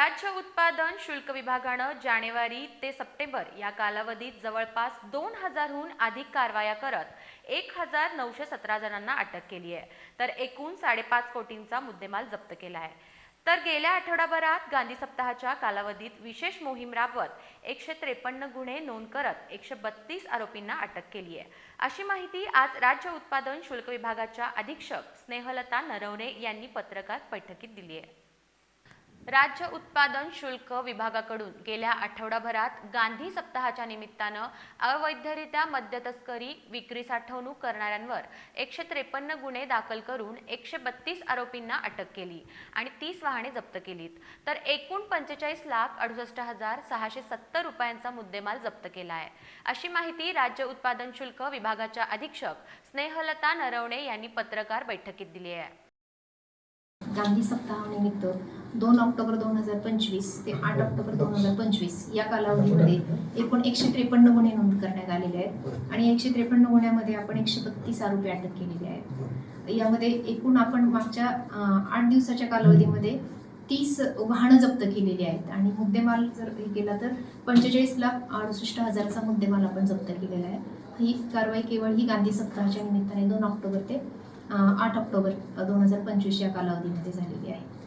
राज्य उत्पादन शुल्क विभागानं जानेवारी ते सप्टेंबर या कालावधीत जवळपास दोन हजारहून अधिक कारवाया करत एक हजार नऊशे सतरा जणांना अटक केली आहे. तर एकूण साडेपाच कोटींचा मुद्देमाल जप्त केला आहे. तर गेल्या आठवडाभरात गांधी सप्ताहाच्या कालावधीत विशेष मोहीम राबवत एकशे त्रेपन्न गुन्हे नोंद करत एकशे बत्तीस आरोपींना अटक केली आहे. अशी माहिती आज राज्य उत्पादन शुल्क विभागाच्या अधीक्षक स्नेहलता नरवणे यांनी पत्रकार बैठकीत दिली आहे. राज्य उत्पादन शुल्क विभागाकडून गेल्या आठवडाभरात गांधी सप्ताहाच्या निमित्तानं अवैधरित्या मद्य तस्करी विक्री साठवणूक करणाऱ्यांवर एकशे त्रेपन्न गुन्हे दाखल करून एकशे बत्तीस आरोपींना अटक केली आणि तीस वाहने जप्त केलीत. तर एकूण पंचेचाळीस लाख अडुसष्ट हजार सहाशे सत्तर रुपयांचा मुद्देमाल जप्त केला आहे अशी माहिती राज्य उत्पादन शुल्क विभागाच्या अधीक्षक स्नेहलता नरवणे यांनी पत्रकार बैठकीत दिली आहे. गांधी सप्ताहानिमित्त दोन ऑक्टोबर दोन हजार पंचवीस ते आठ ऑक्टोबर दोन हजार पंचवीस या कालावधीमध्ये एकूण एकशे त्रेपन्न गुन्हे नोंद करण्यात आलेले आहेत. आणि एकशे त्रेपन्न गुन्ह्यामध्ये आपण एकशे बत्तीस आरोपी अटक केलेले आहेत. यामध्ये एकूण आपण मागच्या आठ दिवसाच्या कालावधीमध्ये तीस वाहनं जप्त केलेली आहेत. आणि मुद्देमाल जर हे केला तर पंचेचाळीस लाख अडुसष्ट हजारचा मुद्देमाल आपण जप्त केलेला आहे. ही कारवाई केवळ ही गांधी सप्ताहाच्या निमित्ताने दोन ऑक्टोबर ते आठ ऑक्टोबर दोन हजार पंचवीस या कालावधीमध्ये झालेली आहे.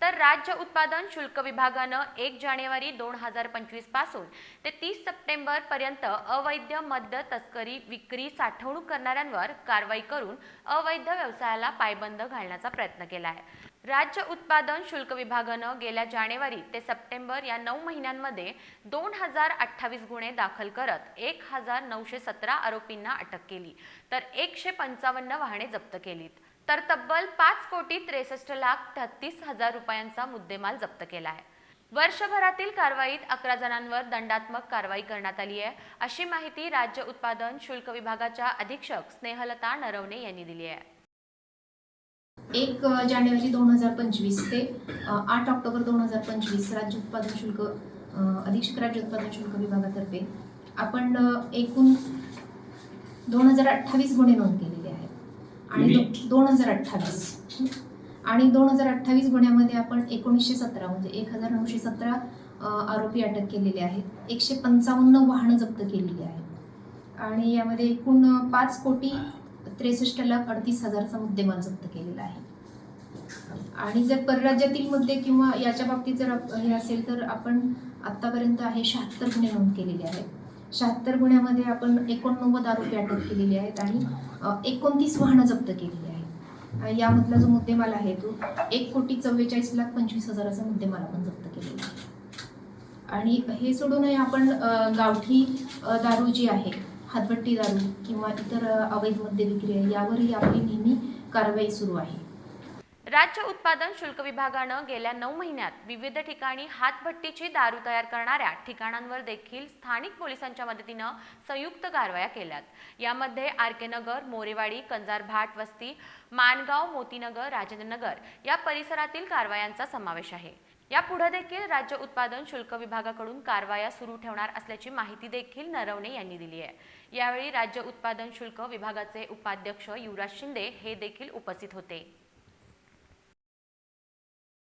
तर राज्य उत्पादन शुल्क विभागानं एक जानेवारी दोन हजार पंचवीसपासून ते तीस सप्टेंबर पर्यंत अवैध मद्य तस्करी विक्री साठवणूक करणाऱ्यांवर कारवाई करून अवैध व्यवसायाला पायबंद घालण्याचा प्रयत्न केला आहे राज्य उत्पादन शुल्क विभागानं गेल्या जानेवारी ते सप्टेंबर या नऊ महिन्यांमध्ये दोन हजार अठ्ठावीस गुन्हे दाखल करत एक हजार नऊशे सतरा आरोपींना अटक केली तर एकशे पंचावन्न वाहने जप्त केलीत. तर तब्बल पाच कोटी त्रेसष्ट लाख तेहतीस हजार रुपयांचा मुद्देमाल जप्त केला आहे. वर्षभरातील कारवाईत अकरा जणांवर दंडात्मक कारवाई करण्यात आली आहे अशी माहिती राज्य उत्पादन शुल्क विभागाच्या अधीक्षक स्नेहलता नरवणे यांनी दिली आहे. एक जानेवारी दोन हजार पंचवीस ते आठ ऑक्टोबर दोन हजार पंचवीस राज्य उत्पादन शुल्क अधीक्षक राज्य उत्पादन शुल्क विभागातर्फे आपण एकूण दोन हजार अठ्ठावीस गुन्हे नोंद केले. आणि दोन हजार अठ्ठावीस. आणि दोन हजार अठ्ठावीस गुन्ह्यामध्ये आपण एकोणीसशे सतरा म्हणजे एक हजार नऊशे सतरा आरोपी अटक केलेले आहेत. एकशे पंचावन्न वाहनं जप्त केलेली आहेत. आणि यामध्ये एकूण पाच कोटी त्रेसष्ट लाख अडतीस हजारचा मुद्देमाल जप्त केलेला आहे. आणि जर परराज्यातील मुद्दे किंवा याच्या बाबतीत जर हे असेल तर आपण आत्तापर्यंत आहे शहात्तर गुन्हे नोंद केलेले आहेत. शहात्तर गुन्ह्यामध्ये आपण एकोणनव्वद आरोपी अटक केलेले आहेत आणि एकोणतीस वाहनं जप्त केलेली आहेत. यामधला जो मुद्देमाल आहे तो एक कोटी चव्वेचाळीस लाख पंचवीस हजाराचा मुद्देमाल आपण जप्त केलेला आहे. आणि हे सोडूनही आपण गावठी दारू जी आहे हातभट्टी दारू किंवा इतर अवैध मद्य विक्री आहे यावरही आपली नेहमी कारवाई सुरू आहे. राज्य उत्पादन शुल्क विभागानं गेल्या नऊ महिन्यात विविध ठिकाणी हातभट्टीची दारू तयार करणाऱ्या ठिकाणांवर देखील स्थानिक पोलिसांच्या मदतीनं संयुक्त कारवाया केल्यात. यामध्ये आर के नगर मोरेवाडी कंजार भाट वस्ती मानगाव मोतीनगर राजेंद्रनगर या परिसरातील कारवायांचा समावेश आहे. यापुढे देखील राज्य उत्पादन शुल्क विभागाकडून कारवाया सुरू ठेवणार असल्याची माहिती देखील नरवणे यांनी दिली आहे. यावेळी राज्य उत्पादन शुल्क विभागाचे उपाध्यक्ष युवराज शिंदे हे देखील उपस्थित होते.